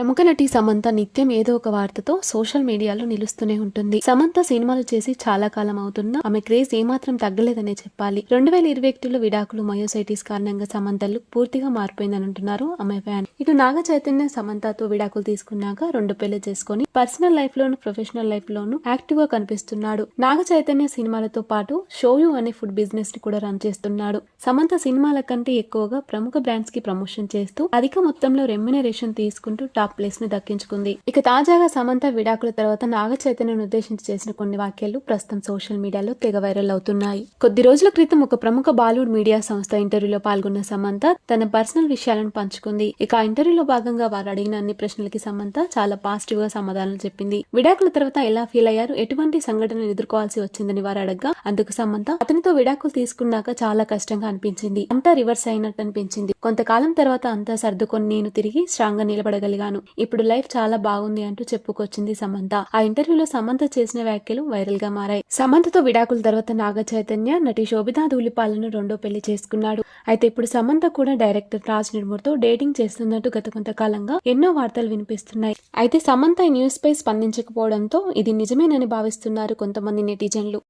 ప్రముఖ నటి సమంత నిత్యం ఏదో ఒక వార్తతో సోషల్ మీడియాలో నిలుస్తూనే ఉంటుంది. సమంత సినిమాలు చేసి చాలా కాలం అవుతున్నా ఆమె క్రేజ్ ఏమాత్రం తగ్గలేదనే చెప్పాలి. రెండు వేల ఇరవై ఒకటిలో విడాకులు మయోసైటిస్ కారణంగా సమంత లుక్ పూర్తిగా మారిపోయిందని అంటున్నారు ఆమె ఫ్యాన్. ఇటు నాగ చైతన్య సమంతతో విడాకులు తీసుకున్నాక రెండు పెళ్ళి చేసుకుని పర్సనల్ లైఫ్ లోను ప్రొఫెషనల్ లైఫ్ లోను యాక్టివ్గా కనిపిస్తున్నాడు. నాగ చైతన్య సినిమాలతో పాటు షోయు అనే ఫుడ్ బిజినెస్ని కూడా రన్ చేస్తున్నాడు. సమంత సినిమాల కంటే ఎక్కువగా ప్రముఖ బ్రాండ్స్కి ప్రమోషన్ చేస్తూ అధిక మొత్తంలో రెమ్యునరేషన్ తీసుకుంటూ టాప్ ప్లేస్ని దక్కించుకుంది. ఇక తాజాగా సమంత విడాకుల తర్వాత నాగ చైతన్యను ఉద్దేశించి చేసిన కొన్ని వాక్యాలు ప్రస్తుతం సోషల్ మీడియాలో తెగ వైరల్ అవుతున్నాయి. కొద్ది రోజుల క్రితం ఒక ప్రముఖ బాలీవుడ్ మీడియా సంస్థ ఇంటర్వ్యూలో పాల్గొన్న సమంత తన పర్సనల్ విషయాలను పంచుకుంది. ఇక ఆ ఇంటర్వ్యూలో భాగంగా వారు అడిగిన అన్ని ప్రశ్నలకి సమంత చాలా పాజిటివ్గా సమాధానం చెప్పింది. విడాకుల తర్వాత ఎలా ఫీల్ అయ్యారు? ఎటువంటి సంఘటనలు ఎదుర్కోవాల్సి వచ్చిందని వారు అడగగా అందుకు సమంత అతనితో విడాకులు తీసుకున్నాక చాలా కష్టంగా అనిపించింది. అంతా రివర్స్ అయినట్టు అనిపించింది. కొంతకాలం తర్వాత అంతా సర్దుకొని నేను తిరిగి స్ట్రాంగ్గా నిలబడగలిగాను. ఇప్పుడు లైఫ్ చాలా బాగుంది అంటూ చెప్పుకొచ్చింది సమంత. ఆ ఇంటర్వ్యూలో సమంత చేసిన వ్యాఖ్యలు వైరల్గా మారాయి. సమంతతో విడాకుల తర్వాత నాగ చైతన్య నటి శోభితా ధూళిపాలను రెండో పెళ్ళి చేసుకున్నాడు. అయితే ఇప్పుడు సమంత కూడా డైరెక్టర్ రాజ్ నిర్మూర్తో డేటింగ్ చేస్తున్నట్టు గత కొంతకాలంగా ఎన్నో వార్తలు వినిపిస్తున్నాయి. అయితే సమంత ఈ న్యూస్ పై స్పందించకపోవడంతో ఇది నిజమేనని భావిస్తున్నారు కొంతమంది నెటిజన్లు.